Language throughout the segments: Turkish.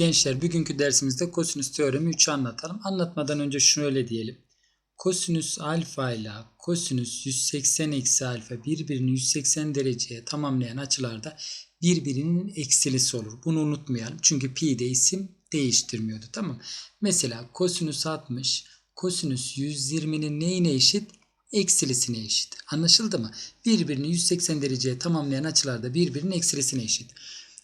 Gençler bugünkü dersimizde kosinüs teoremi 3'ü anlatalım. Anlatmadan önce şöyle diyelim. Kosinüs alfa ile kosinüs 180 eksi alfa birbirini 180 dereceye tamamlayan açılarda birbirinin eksilisi olur. Bunu unutmayalım. Çünkü pi de isim değiştirmiyordu. Tamam Mesela kosinüs 60 kosinüs 120'nin neyine eşit? Eksilisine eşit. Anlaşıldı mı? Birbirini 180 dereceye tamamlayan açılarda birbirinin eksilisine eşit.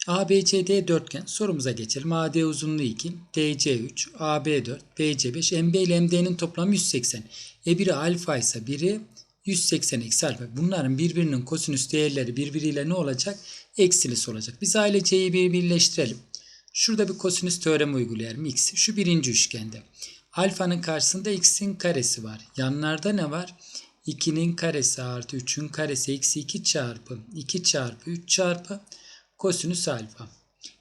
ABCD dörtgen. Sorumuza geçelim. AD uzunluğu 2, DC 3, AB 4, BC 5, MB ile MD'nin toplamı 180. E biri alfa ise biri 180 eksi alfa. Bunların birbirinin kosinüs değerleri birbiriyle ne olacak? Eksilisi olacak. Biz A ile C'yi bir birleştirelim. Şurada bir kosinüs teoremi uygulayalım. X. Şu birinci üçgende. Alfanın karşısında x'in karesi var. Yanlarda ne var? 2'nin karesi artı 3'ün karesi eksi 2 çarpı 2 çarpı 3 çarpı kosinüs alfa.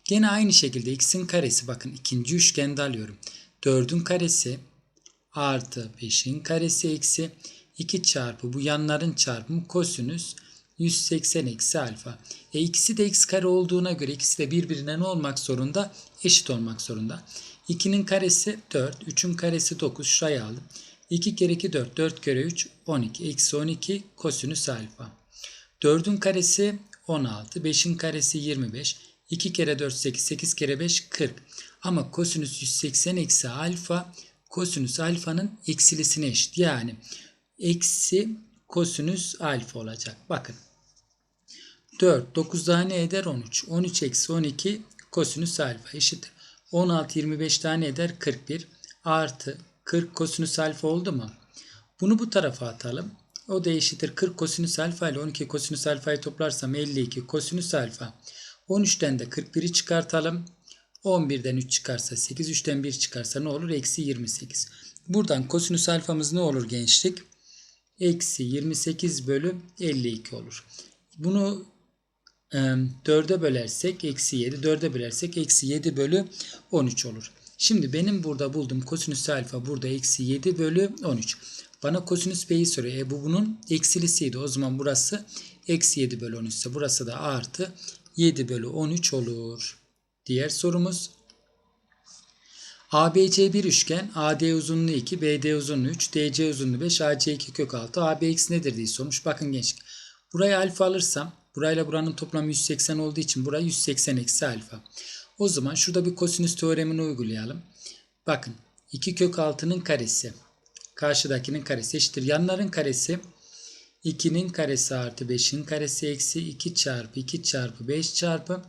Gene aynı şekilde x'in karesi bakın ikinci üçgende alıyorum. 4'ün karesi artı 5'in karesi eksi 2 çarpı bu yanların çarpımı kosinüs 180 eksi alfa. E ikisi de x kare olduğuna göre ikisi de birbirine ne olmak zorunda? Eşit olmak zorunda. 2'nin karesi 4, 3'ün karesi 9 şuraya aldım. 2 kere 2 4, 4 kere 3 12. Eksi 12 kosinüs alfa. 4'ün karesi 16. 5'in karesi 25. 2 kere 4 8. 8 kere 5 40. Ama kosinüs 180 eksi alfa kosinüs alfanın eksilisine eşit. Yani eksi kosinüs alfa olacak. Bakın. 4. 9 tane eder 13. 13 eksi 12 kosinüs alfa eşittir. 16 25 tane eder 41 artı 40 kosinüs alfa oldu mu? Bunu bu tarafa atalım. O da eşittir 40 kosinüs alfa ile 12 kosinüs alfayı toplarsam 52 kosinüs alfa. 13'ten de 41'i çıkartalım. 11'den 3 çıkarsa 8, 3'ten 1 çıkarsa ne olur? Eksi 28. Buradan kosinüs alfamız ne olur gençlik? Eksi 28 bölü 52 olur. Bunu e, 4'e bölersek eksi 7, 4'e bölersek eksi 7 bölü 13 olur. Şimdi benim burada bulduğum kosinüs alfa burada eksi 7 bölü 13. Bana kosinüs b'yi soruyor. E bu bunun eksilisiydi. O zaman burası eksi 7 bölü 13 ise burası da artı 7 bölü 13 olur. Diğer sorumuz. ABC bir üçgen. AD uzunluğu 2, BD uzunluğu 3, DC uzunluğu 5, AC 2 kök 6. AB x nedir diye sormuş. Bakın gençlik. Buraya alfa alırsam burayla buranın toplamı 180 olduğu için buraya 180 eksi alfa. O zaman şurada bir kosinüs teoremini uygulayalım. Bakın 2 kök 6'nın karesi karşıdakinin karesi eşittir. Yanların karesi 2'nin karesi artı 5'in karesi eksi 2 çarpı 2 çarpı 5 çarpı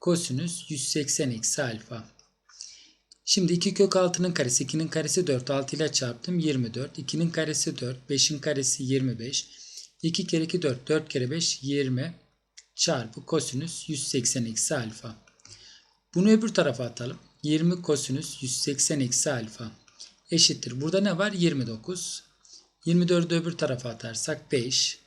kosinüs 180 eksi alfa. Şimdi 2 kök 6'nın karesi 2'nin karesi 4 6 ile çarptım 24. 2'nin karesi 4 5'in karesi 25. 2 kere 2 4 4 kere 5 20 çarpı kosinüs 180 eksi alfa. Bunu öbür tarafa atalım. 20 kosinüs 180 eksi alfa eşittir. Burada ne var? 29. 24'ü öbür tarafa atarsak 5.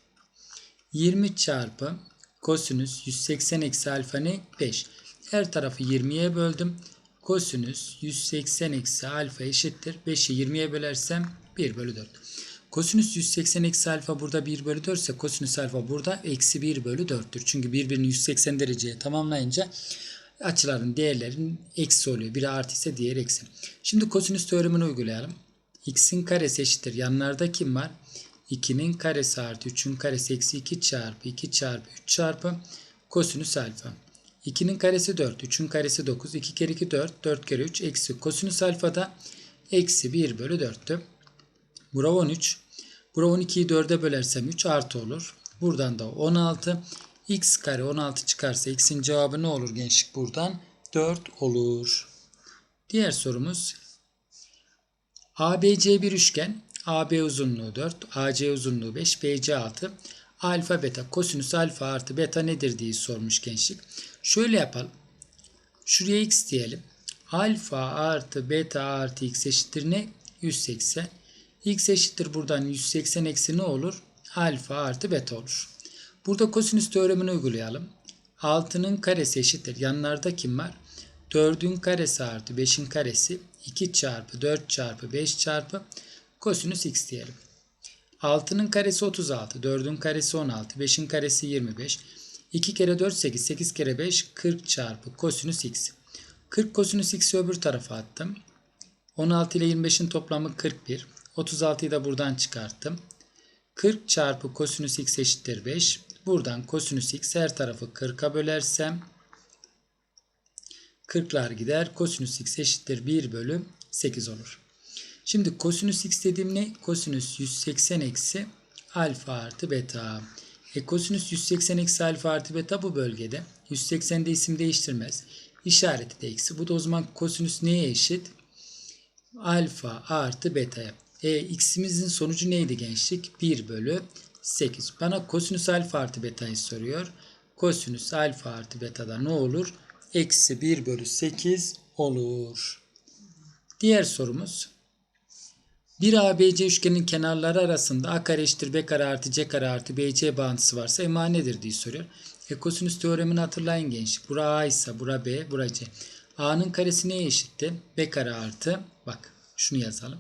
20 çarpı kosinüs 180 eksi alfa ne? 5. Her tarafı 20'ye böldüm. Kosinüs 180 eksi alfa eşittir. 5'i 20'ye bölersem 1 bölü 4. Kosinüs 180 eksi alfa burada 1 bölü 4 ise kosinüs alfa burada eksi 1 bölü 4'tür. Çünkü birbirini 180 dereceye tamamlayınca açıların değerlerin eksi oluyor. Biri artı ise diğeri eksi. Şimdi kosinüs teoremini uygulayalım. x'in karesi eşittir. Yanlarda kim var? 2'nin karesi artı 3'ün karesi eksi 2 çarpı 2 çarpı 3 çarpı kosinüs alfa. 2'nin karesi 4, 3'ün karesi 9, 2 kere 2 4, 4 kere 3 eksi kosinüs alfa da eksi 1 bölü 4'tü. Bura 13. Bura 12'yi 4'e bölersem 3 artı olur. Buradan da 16 x kare 16 çıkarsa x'in cevabı ne olur gençlik buradan? 4 olur. Diğer sorumuz. ABC bir üçgen. AB uzunluğu 4, AC uzunluğu 5, BC 6. Alfa beta kosinüs alfa artı beta nedir diye sormuş gençlik. Şöyle yapalım. Şuraya x diyelim. Alfa artı beta artı x eşittir ne? 180. x eşittir buradan 180 eksi ne olur? Alfa artı beta olur. Burada kosinüs teoremini uygulayalım. 6'nın karesi eşittir. Yanlarda kim var? 4'ün karesi artı 5'in karesi 2 çarpı 4 çarpı 5 çarpı kosinüs x diyelim. 6'nın karesi 36, 4'ün karesi 16, 5'in karesi 25. 2 kere 4 8, 8 kere 5 40 çarpı kosinüs x. 40 kosinüs x'i öbür tarafa attım. 16 ile 25'in toplamı 41. 36'yı da buradan çıkarttım. 40 çarpı kosinüs x eşittir 5. Buradan kosinüs x her tarafı 40'a bölersem 40'lar gider. Kosinüs x eşittir 1 bölü 8 olur. Şimdi kosinüs x dediğim ne? Kosinüs 180 eksi alfa artı beta. E kosinüs 180 eksi alfa artı beta bu bölgede. 180'de isim değiştirmez. İşareti de eksi. Bu da o zaman kosinüs neye eşit? Alfa artı beta'ya. E x'imizin sonucu neydi gençlik? 1 bölü 8. Bana kosinüs alfa artı beta'yı soruyor. Kosinüs alfa artı beta'da ne olur? Eksi 1 bölü 8 olur. Diğer sorumuz. Bir ABC üçgenin kenarları arasında A kare eşittir B kare artı C kare artı BC bağıntısı varsa EMA nedir diye soruyor. E kosinüs teoremini hatırlayın gençlik. Bura A ise bura B, bura C. A'nın karesi neye eşitti? B kare artı bak şunu yazalım.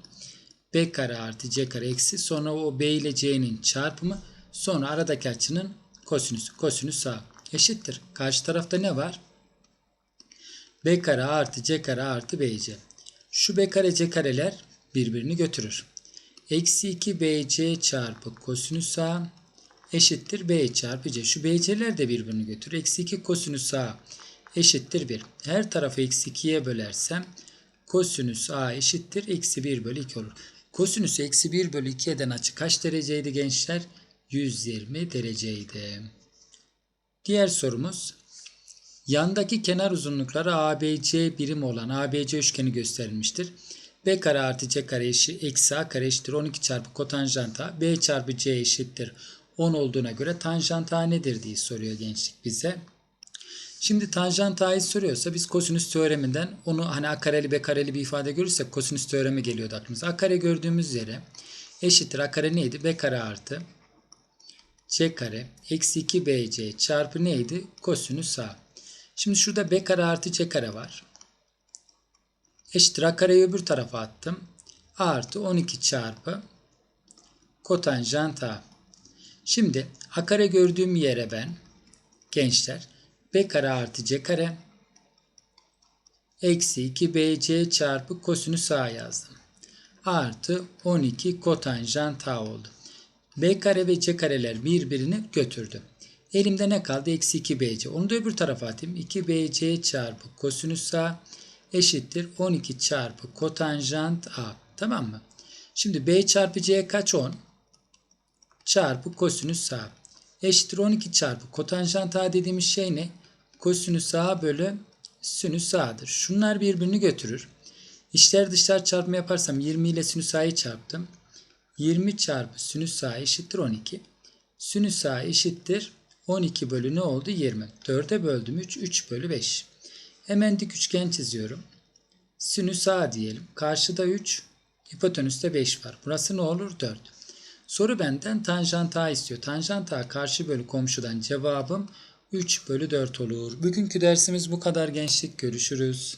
B kare artı C kare eksi sonra o B ile C'nin çarpımı sonra aradaki açının kosinüsü. Kosinüs A eşittir. Karşı tarafta ne var? B kare artı C kare artı BC. Şu B kare C kareler birbirini götürür. Eksi 2 BC çarpı kosinüs A eşittir B çarpı C. Şu BC'ler de birbirini götürür. Eksi 2 kosinüs A eşittir 1. Her tarafı eksi 2'ye bölersem kosinüs A eşittir eksi 1 bölü 2 olur. Kosinüs eksi 1 bölü 2 eden açı kaç dereceydi gençler? 120 dereceydi. Diğer sorumuz. Yandaki kenar uzunlukları ABC birim olan ABC üçgeni gösterilmiştir. B kare artı C kare eşi, eksi A kare eşittir 12 çarpı kotanjant A. B çarpı C eşittir 10 olduğuna göre tanjant nedir diye soruyor gençlik bize. Şimdi tanjant A'yı soruyorsa biz kosinüs teoreminden onu hani A kareli B kareli bir ifade görürsek kosinüs teoremi geliyordu aklımıza. A kare gördüğümüz yere eşittir A kare neydi? B kare artı C kare eksi 2 BC çarpı neydi? Kosinüs A. Şimdi şurada B kare artı C kare var. Eşittir A kareyi öbür tarafa attım. A artı 12 çarpı kotanjant A. Şimdi A kare gördüğüm yere ben gençler B kare artı C kare eksi 2 BC çarpı kosinüs A yazdım. Artı 12 kotanjant A oldu. B kare ve C kareler birbirini götürdü. Elimde ne kaldı? Eksi 2 BC. Onu da öbür tarafa atayım. 2 BC çarpı kosinüs A eşittir 12 çarpı kotanjant A. Tamam mı? Şimdi B çarpı C kaç 10? Çarpı kosinüs A. Eşittir 12 çarpı kotanjant A dediğimiz şey ne? Kosinüs A bölü sinüs A'dır. Şunlar birbirini götürür. İçler dışlar çarpma yaparsam 20 ile sinüs A'yı çarptım. 20 çarpı sinüs A eşittir 12. Sinüs A eşittir 12 bölü ne oldu? 20. 4'e böldüm 3. 3 bölü 5. Hemen dik üçgen çiziyorum. Sinüs A diyelim. Karşıda 3. Hipotenüste 5 var. Burası ne olur? 4. Soru benden tanjant A istiyor. Tanjant A karşı bölü komşudan cevabım 3 bölü 4 olur. Bugünkü dersimiz bu kadar gençlik. Görüşürüz.